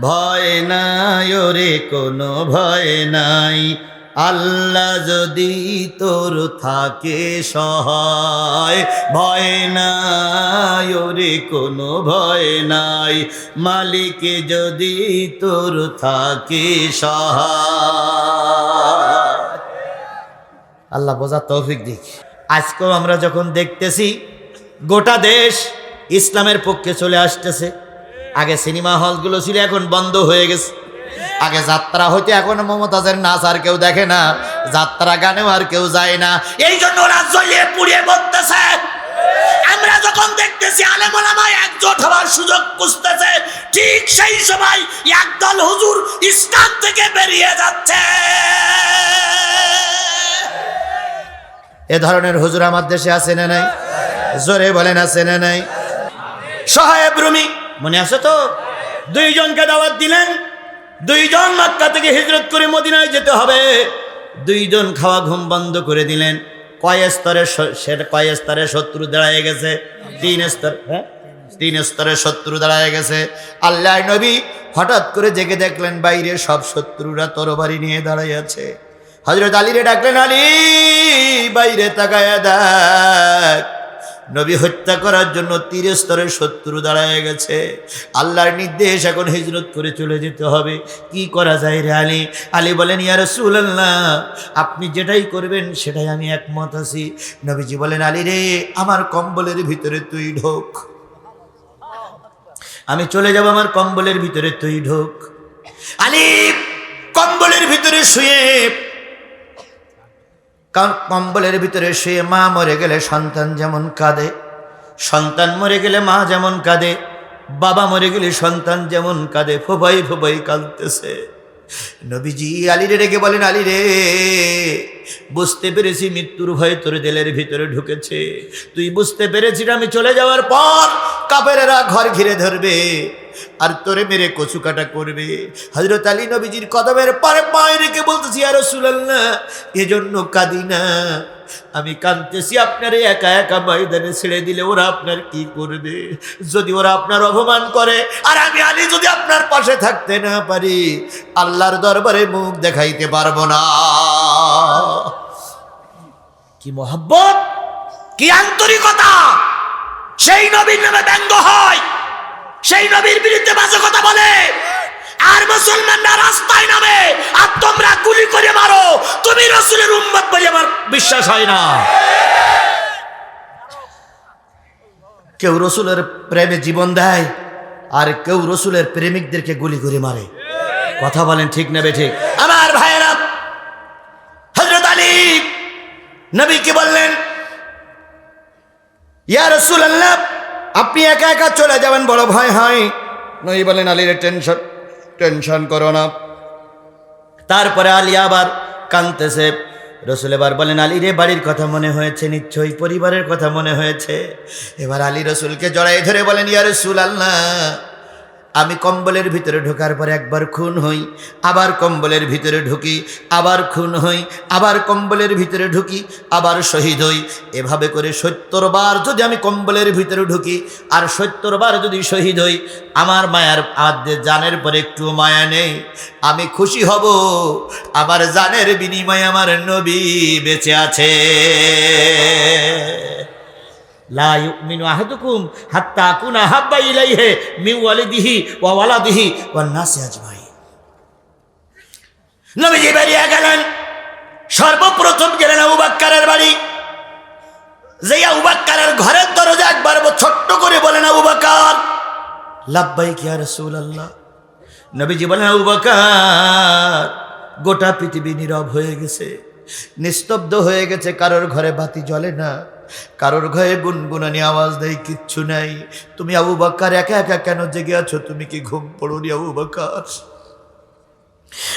ভয় নাই ওরে, কোনো ভয় নাই। আল্লাহ যদি তোর থাকে সহায়, ভয় নাই ওরে, কোনো ভয় নাই। মালিকে যদি তোর থাকে সহায়। আল্লাহ বোঝা তৌফিক দিক। আজকেও আমরা যখন দেখতেছি, গোটা দেশ ইসলামের পক্ষে চলে আসতেছে। আগে সিনেমা হলগুলো ছিল, এখন বন্ধ হয়ে গেছে। আগে যাত্রা হইতে এখন মমতাজের নাচ আর কেউ দেখে না, যাত্রা গানেও আর কেউ যায় না। এই জন্য ওরা পুড়িয়ে বলতেছে আমরা যখন দেখতেছি একজোট সুযোগ ঠিক সেই একদল হুজুর থেকে বেরিয়ে যাচ্ছে। এ ধরনের হুজুর আমার দেশে আছে না নাই? জোরে বলেন, আছে না নাই? সাহেব রুমি মনে আছে তো? দুইজনকে দাওয়াত দিলেন, দুইজন মক্কা থেকে হিজরত করে মদিনায় যেতে হবে। দুইজন খাওয়া ঘুম বন্ধ করে দিলেন। কয় স্তরে কয় স্তরে শত্রু দাঁড়ায় গেছে? তিন স্তর হ্যাঁ? তিন স্তরে শত্রু দাঁড়ায় গেছে। আল্লাহ নবী হঠাৎ করে জেগে দেখলেন, বাইরে সব শত্রুরা তরবারি নিয়ে দাঁড়ায় আছে। হজরত আলীরে ডাকলেন, আলী, বাইরে তাকায়া দেখ। নবী হত্যা করার জন্য তীর স্তরে শত্রু দাঁড়ায় গেছে। আল্লাহর নির্দেশ এখন হিজরত করে চলে যেতে হবে। কি করা যায় রে আলী? আলী বলেন, ইয়া রাসূলুল্লাহ, আপনি যেটাই করবেন সেটাই আমি একমত আছি। নবীজি বলেন, আলী রে, আমার কম্বলের ভিতরে তুই ঢোক। আমি চলে যাব আমার কম্বলের ভিতরে, তুই ঢোক। আলী, কম্বলের ভিতরে শুয়ে কম্বলের ভিতরে শুয়ে মা মরে গেলে সন্তান যেমন কাঁদে, সন্তান মরে গেলে মা যেমন কাঁদে, বাবা মরে গেলে সন্তান যেমন কাঁদে ফোবাই ফোবাই কাঁদতেছে। নবীজি আলিরে রেগে বলেন আলী রে বুঝতে পেরেছি মৃত্যুর ভয় তোর দিলের ভিতরে ঢুকেছে। তুই বুঝতে পেরেছিস আমি চলে যাওয়ার পর কাপেরেরা ঘর ঘিরে ধরবে। আর তোরে মেরে কচু কাটা করবে। হজরত আলী নবীজির কদমের পরে পায়ে রেখে বলতেছি আর সুলাল্লাহ এজন্য কাঁদি না। আমি কাঁদতেছি, আপনার একা একা ময়দানে ছেড়ে দিলে ওরা আপনার কি করবে? যদি ওরা আপনার অপমান করে, আর আমি আলী যদি আপনার পাশে থাকতে না পারি, আল্লাহর দরবারে মুখ দেখাইতে পারব না। কি মোহাব্বত? কি আন্তরিকতা? সেই নবীর নামে ব্যঙ্গ হয় সেই নবীর বিরুদ্ধে বাজে কথা বলে। আর মুসলমানরা রাস্তায় নামে, আর তোমরা গুলি করে মারো। তুমি রসুলের উম্মত বলে আমার বিশ্বাস হয় না। কেউ রসুলের প্রেমে জীবন দেয়, আর কেউ রসুলের প্রেমিকদেরকে গুলি করে মারে। কথা বলেন ঠিক নেবে ঠিক? আমার ভাইয়েরা হজরত আলী নবী কি বললেন, ইয়া রসুল আল্লাহ আপনি একা একা চলে যাবেন, বড় ভয় হয়। নই বলেন আলীর টেনশন টেনশন করো না। তারপরে আলী আবার কানতেছে রসুল এবার বলেন, আলী রে, বাড়ির কথা মনে হয়েছে, নিশ্চয়ই পরিবারের কথা মনে হয়েছে। এবার আলী রসুলকে জড়াই ধরে বলেন, ইয়া রসুল আল্লাহ আমি কম্বলের ভিতরে ঢোকার পর একবার খুন হই, আবার কম্বলের ভিতরে ঢুকি, আবার খুন হই, আবার কম্বলের ভিতরে ঢুকি, আবার শহীদ হই। এভাবে করে সত্তর বার যদি আমি কম্বলের ভিতরে ঢুকি, আর সত্তর বার যদি শহীদ হই, আমার মায়ার আদ্যে জানের পরে একটু মায়া নেই। আমি খুশি হব, আমার জানের বিনিময়ে আমার নবী বেঁচে আছে। গেলেন। সর্বপ্রথম গেলেন আবু বাড়ি। যে আবু ঘরের দরজা একবার ছোট্ট করে বলেন, আবু বাক্কার, লাব্বাইক ইয়া রাসূলুল্লাহ। নবীজি বলেন, আবু গোটা পৃথিবী নীরব হয়ে গেছে, নিস্তব্ধ হয়ে গেছে, কারোর ঘরে বাতি জ্বলে না। কারোর ঘরে গুনগুনানি আওয়াজ দেয়, কিচ্ছু নাই। তুমি আবু বাক্কার একা একা কেন জেগে আছো? তুমি কি ঘুম পড়ুনি আবু বাক্কার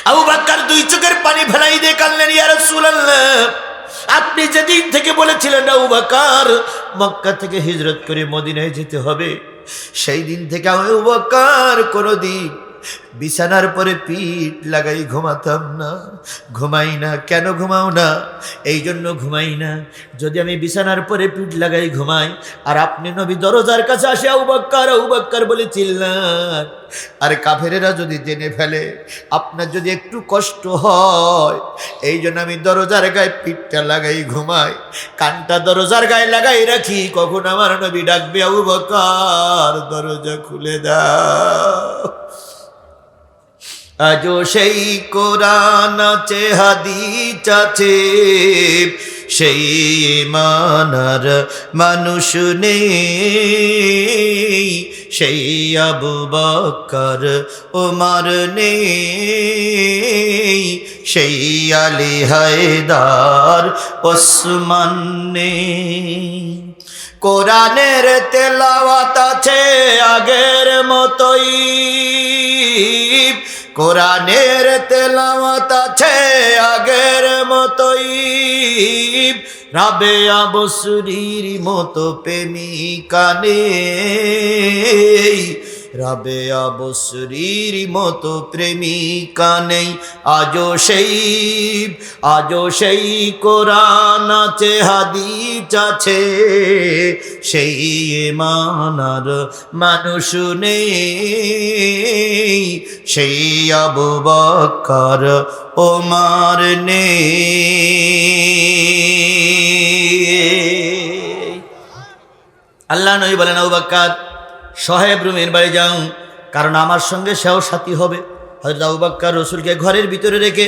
আবু বাক্কার দুই চোখের পানি ফেলাই দিয়ে কানলেন ইয়া রাসূলুল্লাহ, আপনি যেদিন থেকে বলেছিলেন আবু বাক্কার মক্কা থেকে হিজরত করে মদিনায় যেতে হবে, সেই দিন থেকে আবু বাক্কার কোনোদিন বিছানার পরে পিঠ লাগাই ঘুমাতাম না। ঘুমাই না। কেন ঘুমাও না? এই জন্য ঘুমাই না। যদি আমি বিছানার পরে পিঠ লাগাই ঘুমাই, আর আপনি নবী দরজার কাছে আসে আউবাক্কার আউবাক্কার বলে চিল্লান। আর কাফেরেরা যদি জেনে ফেলে, আপনার যদি একটু কষ্ট হয়, এই জন্য আমি দরজার গায়ে পিঠটা লাগাই ঘুমাই। কানটা দরজার গায়ে লাগাই রাখি, কখন আমার নবী ডাকবে, আবু বকার দরজা খুলে দাও। আজও সেই কোরআন আছে, হাদিস আছে। সেই মানার মানুষ নেই, সেই আবু বকর ওমার নেই, সেই আলী হায়দার, ওসমান নেই। কোরআনের তেলাওয়াত আছে আগের মতোই। কোরআনের তেলাওয়াত আছে আগের মতোই। রাবে আবসুরির মতো প্রেমিকা নেই। রাবে আবসুরির মতো প্রেমিকা নেই। আজও সেই আজও সেই কোরআন আছে, হাদিস আছে। সেই মানার মানুষ নেই। সেই আবু বকর ওমার নেই। আল্লাহ নই বলেন, আবু বকর সাহেব রুমের বাড়ি যাও, কারণ আমার সঙ্গে সেও সাথী হবে। হয়তো আবু বকর রসুলকে ঘরের ভিতরে রেখে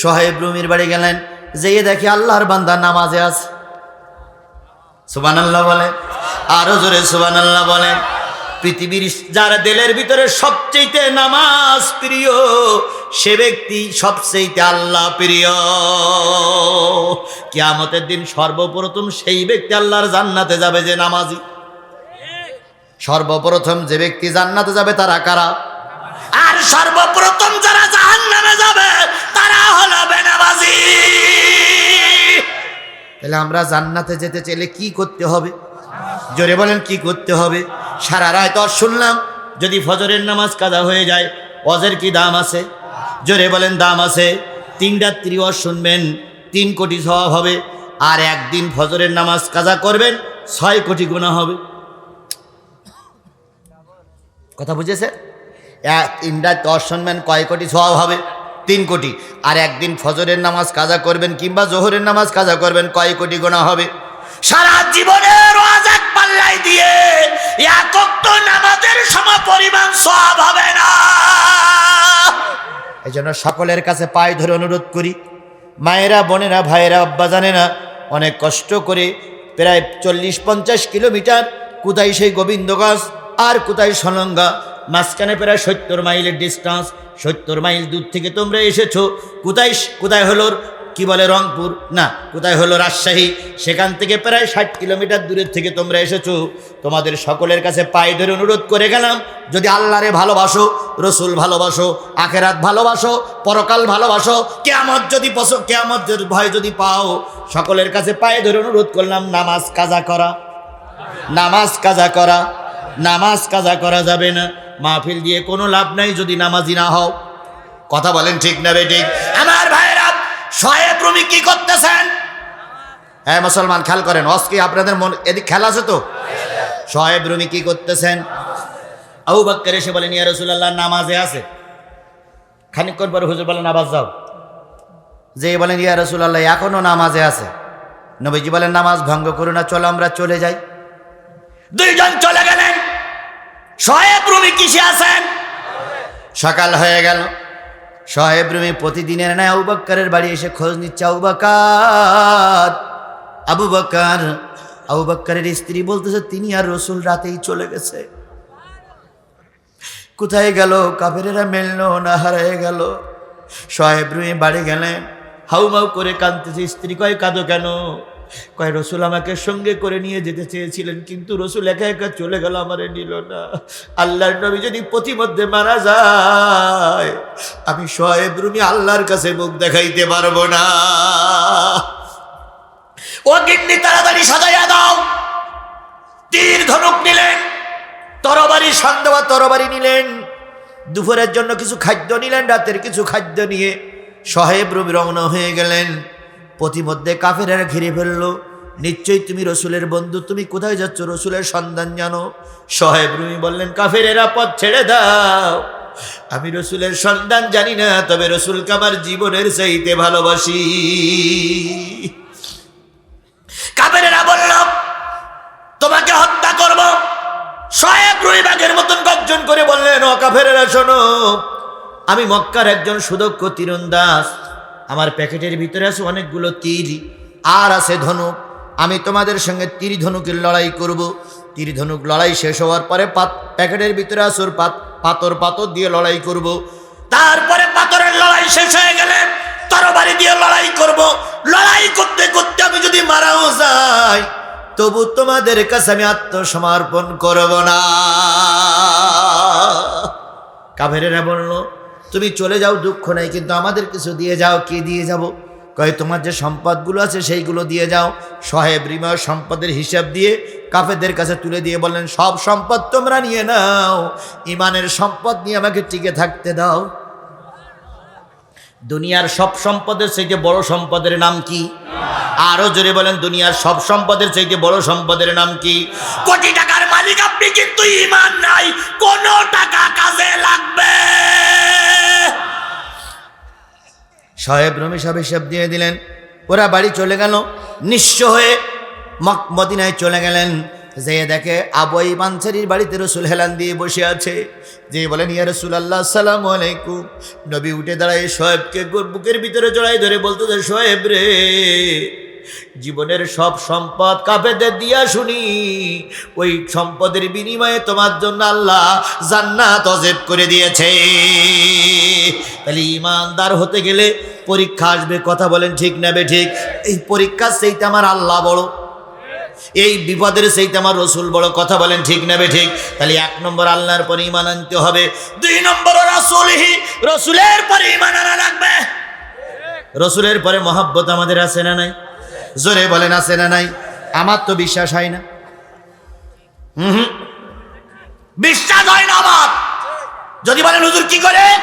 সাহেব রুমের বাড়ি গেলেন, যেয়ে দেখে আল্লাহর বান্দা নামাজে আছে। সুবান আল্লাহ বলে, আরও জোরে সুবান আল্লাহ বলেন পৃথিবীর যার দেলের ভিতরে সবচেয়ে নামাজ প্রিয়, সে ব্যক্তি সবচেয়ে আল্লাহ প্রিয়। কিয়ামতের দিন সর্বপ্রথম সেই ব্যক্তি আল্লাহর জান্নাতে যাবে যে নামাজি। সর্বপ্রথম যে ব্যক্তি জান্নাতে যাবে তারা কারা? আর সর্বপ্রথম যারা জাহান্নামে যাবে, তারা হলো বেনামাজি। তাহলে আমরা জান্নাতে যেতে চাইলে কি করতে হবে? জোরে বলেন, কি করতে হবে? সারা রায় তো শুনলাম, যদি ফজরের নামাজ কাদা হয়ে যায়, অজের কি দাম আছে? জোরে বলেন, দাম আছে। তিন রাত্রি অজ শুনবেন, তিন কোটি স্বভাব হবে, আর একদিন ফজরের নামাজ কাজা করবেন, ছয় কোটি গুণা হবে। কথা বুঝেছে? তিনটা দশ শুনবেন কয় কোটি স্বভাব হবে? তিন কোটি। আর একদিন ফজরের নামাজ কাজা করবেন কিংবা জোহরের নামাজ কাজা করবেন কয় কোটি গোনা হবে? সারা জীবনের ওয়াজ এক পাল্লাই দিয়ে একক নামাজের সম পরিমাণ সব হবে না। এই জন্য সকলের কাছে পায়ে ধরে অনুরোধ করি। মায়েরা, বোনেরা, ভাইয়েরা, আব্বা জানে না অনেক কষ্ট করে প্রায় চল্লিশ পঞ্চাশ কিলোমিটার কোথায় সেই গোবিন্দগঞ্জ আর কোথায় সলঙ্গা? মাঝখানে প্রায় সত্তর মাইলের ডিস্টেন্স সত্তর মাইল দূর থেকে তোমরা এসেছ। কোথায় কোথায় হলো কি বলে রংপুর? না, কোথায় হলো রাজশাহী? সেখান থেকে প্রায় ষাট কিলোমিটার দূরের থেকে তোমরা এসেছ। তোমাদের সকলের কাছে পায়ে ধরে অনুরোধ করে গেলাম, যদি আল্লাহরে ভালোবাসো, রসুল ভালোবাসো, আখেরাত ভালোবাসো, পরকাল ভালোবাসো, কেয়ামত যদি পশো কেয়ামত ভয় যদি পাও, সকলের কাছে পায়ে ধরে অনুরোধ করলাম, নামাজ কাজা করা। নামাজ কাজা করা। নামাজ কাজা করা যাবে না। মাহফিল দিয়ে কোনো লাভ নাই যদি নামাজি না হও। কথা বলেন ঠিক না বে ঠিক? আমার ভাইরা শয়েব রুমি কি করতেছেন? হ্যাঁ মুসলমান, খেয়াল করেন অস্কি আপনাদের মন এদিক খেলা আছে তো? শয়েব রুমি কি করতেছেন? আবু বাক্কার এসে বলেন, ইয়া রসুল্লাহ নামাজে আছে। খানিকক্ষণ পরে হুজুর বলেন আবাস যাও। যে বলেন, ইয়া রসুল্লাহ এখনও নামাজে আছে। নবীজি বলেন, নামাজ ভঙ্গ করো না, চলো আমরা চলে যাই। দুইজন চলে গেলেন। শয়েব রুমি কিসে আছেন? সকাল হয়ে গেল। শহেব রুমি প্রতিদিনের ন্যায় আবু বাড়ি এসে খোঁজ নিচ্ছে আবু বকার আবু বকার আবু বক্কারের স্ত্রী বলতেছে, তিনি আর রসুল রাতেই চলে গেছে। কোথায় গেল? কাফেরেরা মেললো না হারায় গেল? শহেব রুমি বাড়ি গেলেন হাউমাউ করে কাঁদতেছে, স্ত্রী কয়, কাঁদো কেন? কয়, রসুল আমাকে সঙ্গে করে নিয়ে যেতে চেয়েছিলেন, কিন্তু রসুল একা একা চলে গেল, আমারে নিল না। আল্লাহর নবী যদি প্রতিমধ্যে মারা যায়, আমি শয়েব রুমি আল্লাহর কাছে মুখ দেখাইতে পারব না। ও গিন্নি, তাড়াতাড়ি সাজাইয়া দাও। তীর ধনুক নিলেন, তরবারি সন্দেহ তরবারি নিলেন, দুপুরের জন্য কিছু খাদ্য নিলেন, রাতের কিছু খাদ্য নিয়ে সাহেব রবি রওনা হয়ে গেলেন। প্রতিমধ্যে কাফেরা ঘিরে ফেলল। নিশ্চয়ই তুমি রসুলের বন্ধু, তুমি কোথায় যাচ্ছ? রসুলের সন্ধান জানো। সাহেব রুমি বললেন, কাফেরেরা পথ ছেড়ে দাও। আমি রসুলের সন্ধান জানি না, তবে রসুলকে আমার জীবনের চাইতে ভালোবাসি। কাফেরেরা বলল, তোমাকে হত্যা করব। শয়েব রুইবাগের মতন গর্জন করে বললেন, ও কাফেরেরা, শোনো, আমি মক্কার একজন সুদক্ষ তীরন্দাস আমার প্যাকেটের ভিতরে আছে অনেকগুলো তীর আর আছে ধনুক। আমি তোমাদের সঙ্গে তীর ধনুকের লড়াই করব। তীর ধনুক লড়াই শেষ হওয়ার পরে পাত প্যাকেটের ভিতরে আসুর পাত পাথর পাথর দিয়ে লড়াই করব। তারপরে পাথরের লড়াই শেষ হয়ে গেলে তরবারি দিয়ে লড়াই করব। লড়াই করতে করতে আমি যদি মারাও যাই, তবু তোমাদের কাছে আমি আত্মসমর্পণ করব না। কাভেরেরা বলল তুমি চলে যাও, দুঃখ নাই, কিন্তু আমাদের কিছু দিয়ে যাও, কি দিয়ে যাব? কয়ে, তোমার যে সম্পদগুলো আছে সেইগুলো দিয়ে যাও। সাহেব রিমা সম্পদের হিসাব দিয়ে কাফেদের কাছে তুলে দিয়ে বললেন, সব সম্পদ তোমরা নিয়ে নাও, ইমানের সম্পদ নিয়ে আমাকে টিকে থাকতে দাও। দুনিয়ার সব সম্পদের চাইতে বড় সম্পদের নাম কি? আরও জোরে বলেন, দুনিয়ার সব সম্পদের চাইতে বড় সম্পদের নাম কি? কোটি টাকার মালিক, আপনি কিন্তু ইমান নাই। কোন টাকা কাজে লাগবে। সাহেব রমি সাহেব হিসাব দিয়ে দিলেন। ওরা বাড়ি চলে গেল। নিঃস্ব হয়ে মক মদিনায় চলে গেলেন। যে দেখে আবই মানসারির বাড়িতে রসুল হেলান দিয়ে বসে আছে। যে বলেন, ইয়া রসুল আল্লাহ সালাম আলাইকুম। নবী উঠে দাঁড়ায় সোহেবকে বুকের ভিতরে জড়াই ধরে বলতো যে সোহেব রে জীবনের সব সম্পদ কাফেদের দিয়া শুনি। ওই সম্পদের বিনিময়ে তোমার জন্য আল্লাহ জান্নাত অজেব করে দিয়েছে। তাহলে ইমানদার হতে গেলে পরীক্ষা আসবে, কথা বলেন ঠিক নেবে ঠিক? এই পরীক্ষার সেইটা আমার আল্লাহ বড়। এই বিপদের সেইটা আমার রসুল বড়, কথা বলেন ঠিক নেবে ঠিক? তাহলে এক নম্বর আল্লাহর পরে ইমান আনতে হবে। দুই নম্বর রসুলহি, রসুলের পরে ইমান আনা লাগবে। রসুলের পরে মহাব্বত আমাদের আছে না নাই? জোরে বলেন, আছে না নাই? আমার তো বিশ্বাস হয় না। হুম। বিশ্বাস হয় না আমার। যদি বলেন, হুজুর কি করে?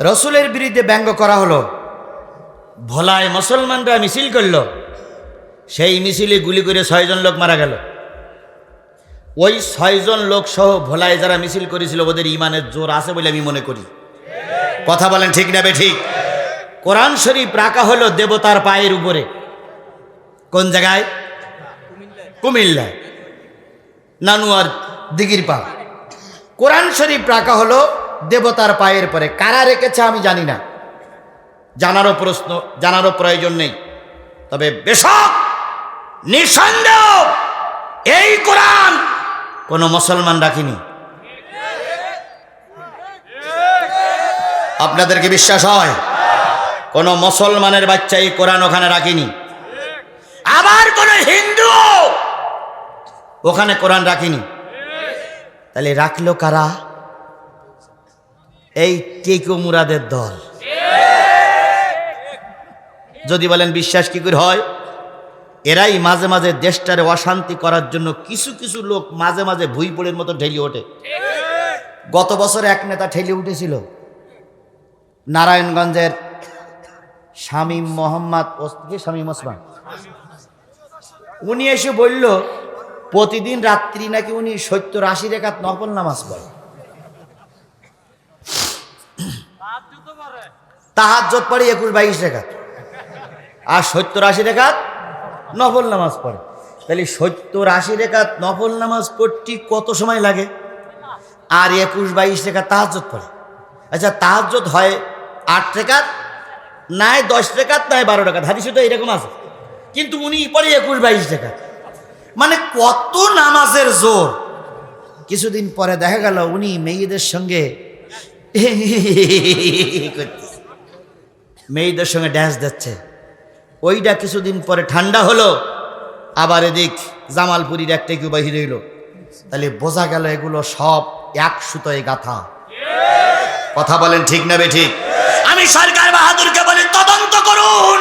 রসুলের বিরুদ্ধে ব্যঙ্গ করা হলো। ভোলায় মুসলমানরা মিছিল করল। সেই মিছিলে গুলি করে ছয়জন লোক মারা গেল। ওই ছয়জন লোক সহ ভোলায় যারা মিছিল করেছিল, ওদের ইমানের জোর আছে বলে আমি মনে করি। কথা বলেন ঠিক নেবে ঠিক? কোরআন শরীফ রাখা হলো দেবতার পায়ের উপরে। কোন জায়গায়? কুমিল্লায় নানুয়ার দিঘির পা কোরআন শরীফ রাখা হলো দেবতার পায়ের পরে। কারা রেখেছে আমি জানি না। জানারও প্রশ্ন, জানারও প্রয়োজন নেই। তবে বেশক, নিঃসন্দেহ এই কোরআন কোনো মুসলমান রাখিনি। আপনাদেরকে বিশ্বাস হয়? কোনো মুসলমানের বাচ্চা এই কোরআন ওখানে রাখিনি। আবার কোন হিন্দু ওখানে কোরআন রাখিনি। তাহলে রাখল কারা? এই টেকো মুরাদের দল। যদি বলেন বিশ্বাস কি করে হয়? এরাই মাঝে মাঝে দেশটারে অশান্তি করার জন্য কিছু কিছু লোক মাঝে মাঝে ভুইপুরের মতো ঢেলি ওঠে। গত বছর এক নেতা ঠেলে উঠেছিল। নারায়ণগঞ্জের শামীম মোহাম্মদ শামীম ওসমান? উনি এসে বলল, প্রতিদিন রাত্রি নাকি উনি সত্তর আশি রেখাত নকল নামাজ পড়ে। তাহাজ্জত পড়ে একুশ বাইশ রেখাত। আর সত্তর আশি রেখাত নফল নামাজ পড়ে। তাহলে সত্তর আশি রেখাত নফল নামাজ পড়তে কত সময় লাগে? আর একুশ বাইশ রেখা তাহাজ্জত পড়ে। আচ্ছা তাহাজ্জত হয় আট রেখাত নাই দশ রেখাত নাই বারো রেখাত হাদিসে তো এরকম আছে। কিন্তু উনি পরে একুশ, বাইশ টাকা মানে কত নামাজের জোর। কিছুদিন পরে দেখা গেল উনি মেয়েদের সঙ্গে মেয়েদের সঙ্গে ড্যান্স দিচ্ছে। ওইটা কিছুদিন পরে ঠান্ডা হলো। আবার এদিক জামালপুরীর একটা কেউ বাহির হইল। তাহলে বোঝা গেল এগুলো সব এক সুতোয় গাথা। কথা বলেন ঠিক না বে ঠিক? আমি সরকার বাহাদুরকে করুন।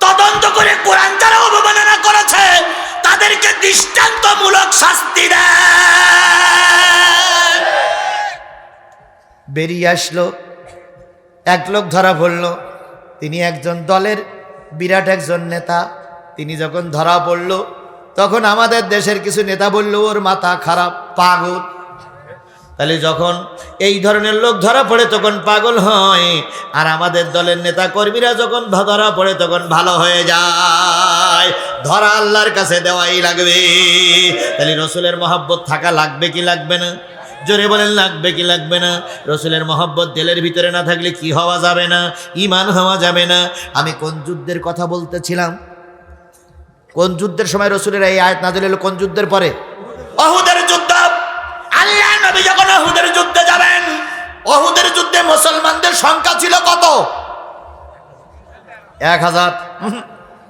তদন্ত করে কোরআন যারা অবমাননা করেছে, তাদেরকে দৃষ্টান্তমূলক শাস্তি বেরিয়ে আসলো, এক লোক ধরা পড়ল। তিনি একজন দলের বিরাট একজন নেতা। তিনি যখন ধরা পড়ল, তখন আমাদের দেশের কিছু নেতা বলল, ওর মাথা খারাপ, পাগল। তাহলে যখন এই ধরনের লোক ধরা পড়ে তখন পাগল হয়। আর আমাদের দলের নেতা কর্মীরা যখন ধরা পড়ে তখন ভালো হয়ে যায়। ধরা আল্লাহর কাছে দেওয়াই লাগবে। তাহলে রসুলের মহাব্বত থাকা লাগবে কি লাগবে না? জোরে বলেন, লাগবে কি লাগবে না? রসুলের মহব্বত দিলের ভিতরে না থাকলে কি হওয়া যাবে না? ইমান হওয়া যাবে না? আমি কোন যুদ্ধের কথা বলতেছিলাম? কোন যুদ্ধের সময় রসুলের এই আয়াত নাজিল হলো? কোন যুদ্ধের পরে? অহুদের নবী যখন অহুদের যুদ্ধে যাবেন, অহুদের যুদ্ধে মুসলমানদের সংখ্যা ছিল কত? এক হাজার।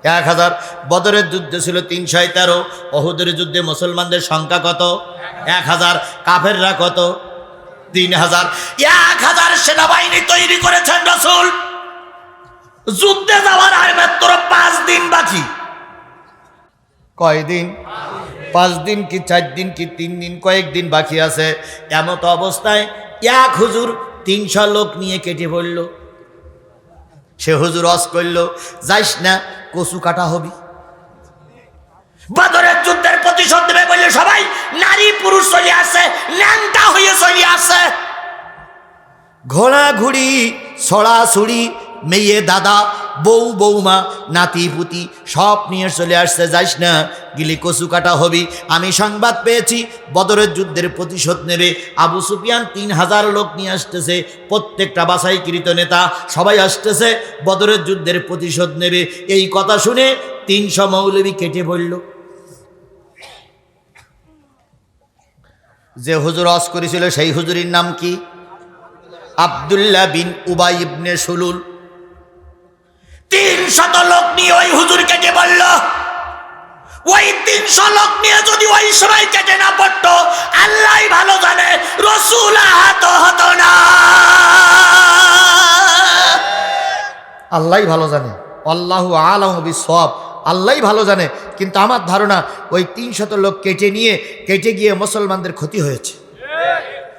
এক হাজার। বদরের যুদ্ধে ছিল তিনশো তেরো, অহুদের যুদ্ধে মুসলমানদের সংখ্যা কত? এক হাজার। কাফেররা কত? তিন হাজার। এক হাজার সেনাবাহিনী তৈরি করেছেন রসুল। যুদ্ধে যাওয়ার আর মাত্র পাঁচ দিন বাকি। কয়দিন? পাঁচ দিন কি চার দিন কি তিন দিন কয়েকদিন বাকি আছে। এমত অবস্থায় এক হুজুর তিনশো লোক নিয়ে কেটে পড়ল। সে হুজুর অস করল, যাইস না, কচু কাটা হবি। বাদরের যুদ্ধের প্রতিশোধ দেবে বলে সবাই, নারী পুরুষ চলে আসে ল্যাংটা হয়ে চলে আসে। ঘোড়া ঘুড়ি ছড়াছুড়ি মেয়ে, দাদা, বউ বৌমা নাতি, পুতি, সব নিয়ে চলে আসছে, যাইস না? গিলি কচু কাটা হবি। আমি সংবাদ পেয়েছি, বদরের যুদ্ধের প্রতিশোধ নেবে। আবু সুফিয়ান তিন হাজার লোক নিয়ে আসতেছে, প্রত্যেকটা বাছাইকৃত নেতা সবাই আসতেছে, বদরের যুদ্ধের প্রতিশোধ নেবে। এই কথা শুনে তিনশো মৌলবী কেটে পড়ল। যে হুজুর অস করেছিল, সেই হুজুরির নাম কি? আবদুল্লাহ বিন উবাই ইবনে সুলুল। তিন শত লোক নিয়ে ওই হুজুর কেটে বলল, ওই তিনশো লোক নিয়ে যদি ওই সময় কেটে না পড়তো আল্লাহ ভালো জানে, রসুল আহত হতো না। আল্লাহ ভালো জানে। আল্লাহ আলম সব আল্লাহ ভালো জানে, কিন্তু আমার ধারণা ওই তিনশত লোক কেটে নিয়ে, কেটে গিয়ে মুসলমানদের ক্ষতি হয়েছে।